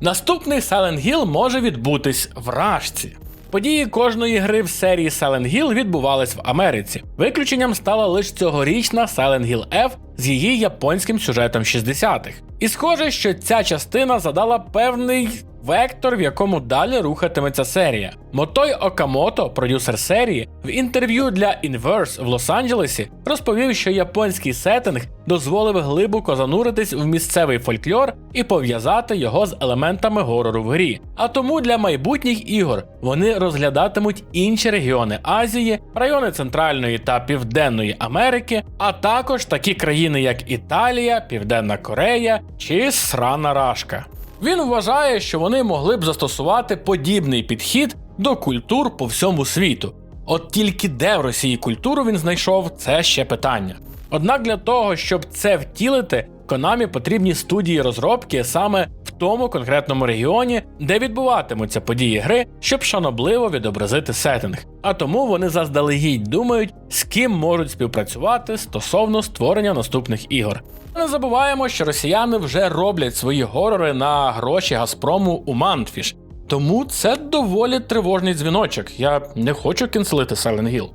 Наступний Silent Hill може відбутись в Рашці. Події кожної гри в серії Silent Hill відбувались в Америці. Виключенням стала лише цьогорічна Silent Hill F з її японським сюжетом 60-х. І схоже, що ця частина задала певний вектор, в якому далі рухатиметься серія. Мотой Окамото, продюсер серії, в інтерв'ю для Inverse в Лос-Анджелесі розповів, що японський сеттинг дозволив глибоко зануритись в місцевий фольклор і пов'язати його з елементами горору в грі. А тому для майбутніх ігор вони розглядатимуть інші регіони Азії, райони Центральної та Південної Америки, а також такі країни, як Італія, Південна Корея чи Срана Рашка. Він вважає, що вони могли б застосувати подібний підхід до культур по всьому світу. От тільки де в Росії культуру він знайшов, це ще питання. Однак для того, щоб це втілити, Konami потрібні студії розробки саме тому конкретному регіоні, де відбуватимуться події гри, щоб шанобливо відобразити сеттинг. А тому вони заздалегідь думають, з ким можуть співпрацювати стосовно створення наступних ігор. Не забуваємо, що росіяни вже роблять свої горори на гроші Газпрому у Мантфіш. Тому це доволі тривожний дзвіночок. Я не хочу кінцелити Silent Hill.